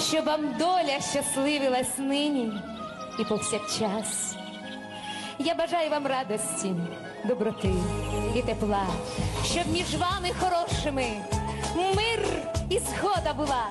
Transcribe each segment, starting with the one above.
щоб вам доля щасливилась нині і повсякчас. Я бажаю вам радості, доброти і тепла, щоб між вами хорошими мир і згода була.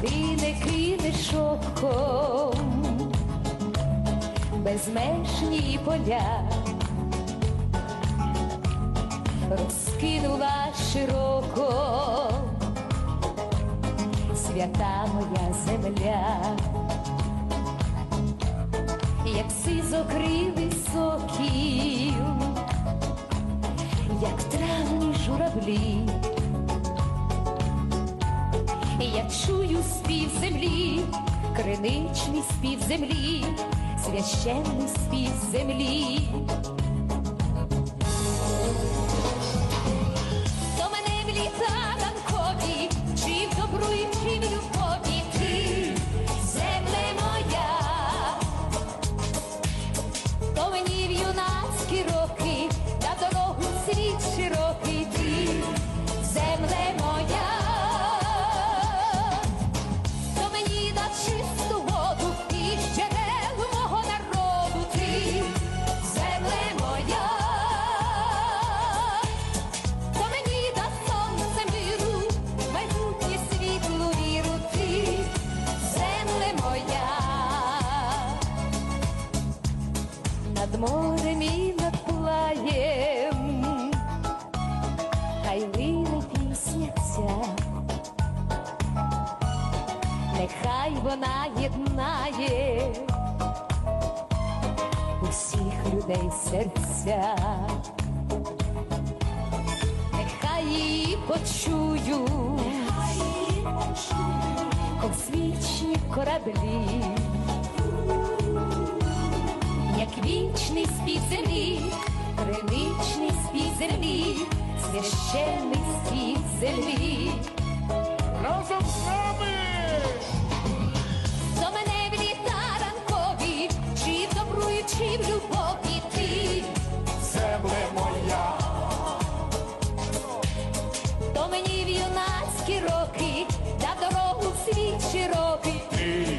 Куди не кинеш оком, безмежні поля, розкинула широко свята моя земля, як сизокрилий сокіл, спів землі, криничний спів землі, священний спів землі. Морем і над плаєм, хай лине пісня ця. Нехай вона єднає усіх людей серця, нехай її почую, космічні кораблі, вічний спів землі, криничний спів землі, священний спів землі. Разом з нами! До мене в літа ранкові, чи в добру, і чи в любові ти, Земле моя, то мені в юнацькі роки, дав дорогу в світ широкий, ти